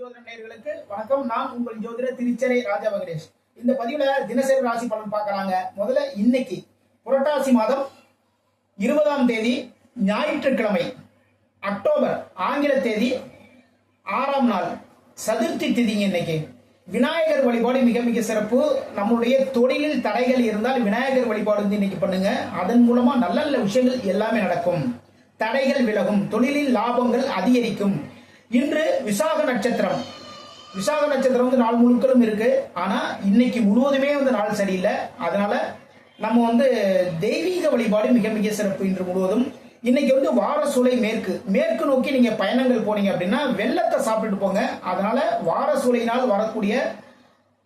ஜோதிட நேர்களுக்கு வணக்கம். நான் உங்கள் ஜோதிட திருச்சரை ராஜா வெங்கடேஷ். இந்த பதிவுல தினசரி ராசி பலன் பார்க்கறாங்க. முதல்ல இன்னைக்கு புரட்டாசி மாதம் இருபதாம் தேதி ஞாயிற்றுக்கிழமை அக்டோபர் ஆங்கில தேதி ஆறாம் நாள் சதுர்த்தி திதிங்க இன்னைக்கு. விநாயகர் வழிபாடு மிக மிக சிறப்பு. நம்மளுடைய தொழிலில் தடைகள் இருந்தால் விநாயகர் வழிபாடு வந்து இன்னைக்கு பண்ணுங்க. அதன் மூலமா நல்ல நல்ல விஷயங்கள் எல்லாமே நடக்கும். தடைகள் விலகும். தொழிலில் லாபங்கள் அதிகரிக்கும். இன்று விசாக நட்சத்திரம். விசாக நட்சத்திரம் வந்து நாள் முழுக்களும் இருக்கு. ஆனா இன்னைக்கு முழுவதுமே வந்து நாள் சரியில்லை. அதனால நம்ம வந்து தெய்வீக வழிபாடு மிக மிக சிறப்பு இன்று முழுவதும். இன்னைக்கு வந்து வார சூளை மேற்கு. மேற்கு நோக்கி நீங்க பயணங்கள் போனீங்க அப்படின்னா வெள்ளத்தை சாப்பிட்டுட்டு போங்க. அதனால வார சூளையினால் வரக்கூடிய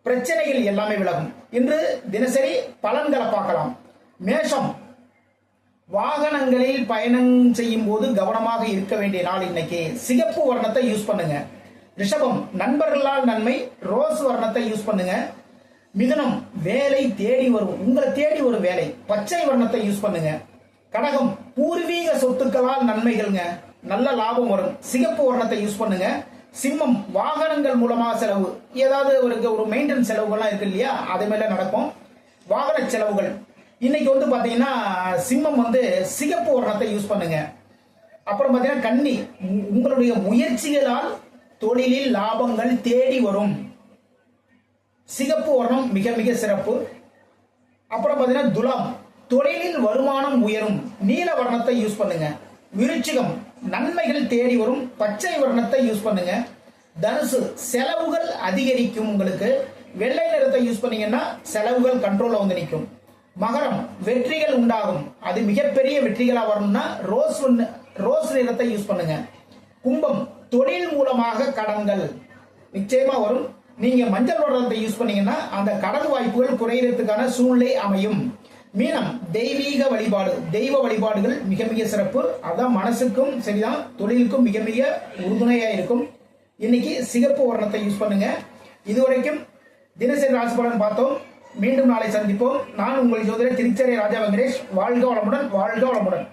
பிரச்சனைகள் எல்லாமே விலகும். இன்று தினசரி பலன்களை பார்க்கலாம். மேஷம். வாகனங்களில் பயணம் செய்யும் போது கவனமாக இருக்க வேண்டிய நாள் இன்னைக்கு. சிகப்பு வர்ணத்தை யூஸ் பண்ணுங்க. ரிஷபம் நண்பர்களால் நன்மை ரோஸ் வர்ணத்தை யூஸ் பண்ணுங்க. மிதுனம் வேலை தேடி வரும். உங்களை தேடி ஒரு வேலை. பச்சை வர்ணத்தை யூஸ் பண்ணுங்க. கடகம் பூர்வீக சொத்துக்களால் நன்மைகள்ங்க. நல்ல லாபம் வரும். சிகப்பு வர்ணத்தை யூஸ் பண்ணுங்க. சிம்மம் வாகனங்கள் மூலமாக செலவு. ஏதாவது ஒரு ஒரு மெயின்டெனன்ஸ் செலவுகள்லாம் இருக்கு இல்லையா? அது மேல நடக்கும். வாகன செலவுகள். இன்னைக்கு வந்து பார்த்தீங்கன்னா சிம்மம் வந்து சிகப்பு வர்ணத்தை யூஸ் பண்ணுங்க. அப்புறம் பார்த்தீங்கன்னா கன்னி உ- உங்களுடைய முயற்சிகளால் தொழிலில் லாபங்கள் தேடி வரும். சிகப்பு வர்ணம் மிக மிக சிறப்பு. அப்புறம் பார்த்தீங்கன்னா துலாம் தொழிலில் வருமானம் உயரும். நீல வர்ணத்தை யூஸ் பண்ணுங்க. விருச்சிகம் நன்மைகள் தேடி வரும். பச்சை வர்ணத்தை யூஸ் பண்ணுங்க. தனுசு செலவுகள் அதிகரிக்கும் உங்களுக்கு. வெள்ளை நிறத்தை யூஸ் பண்ணீங்கன்னா செலவுகள் கண்ட்ரோலில் வந்து நிற்கும். மகரம் வெற்றிகள் உண்டாகும். அது மிகப்பெரிய வெற்றிகளா வரணும்னா ரோஸ் ரோஸ் நிறத்தை யூஸ் பண்ணுங்க. கும்பம் தொழில் மூலமாக கடன்கள். நிச்சயமா வரும். நீங்க மஞ்சள் வர்ணத்தை யூஸ் பண்ணீங்கன்னா அந்த கடன் வாய்ப்புகள் குறையறதுக்கான சூழ்நிலை அமையும். மீனம் தெய்வீக வழிபாடு. தெய்வ வழிபாடுகள் மிக மிக சிறப்பு. அதான் மனசுக்கும் சரிதான் தொழிலுக்கும் மிக மிக உறுதுணையா இருக்கும். இன்னைக்கு சிகப்பு வர்ணத்தை யூஸ் பண்ணுங்க. இதுவரைக்கும் தினசரி ராசி பலன் பார்த்தோம். மீண்டும் நாளை சந்திப்போம். நான் உங்கள் ஜோதிடர் திருச்சரை ராஜா வெங்கடேஷ். வாழ்க வளமுடன் வாழ்க வளமுடன்.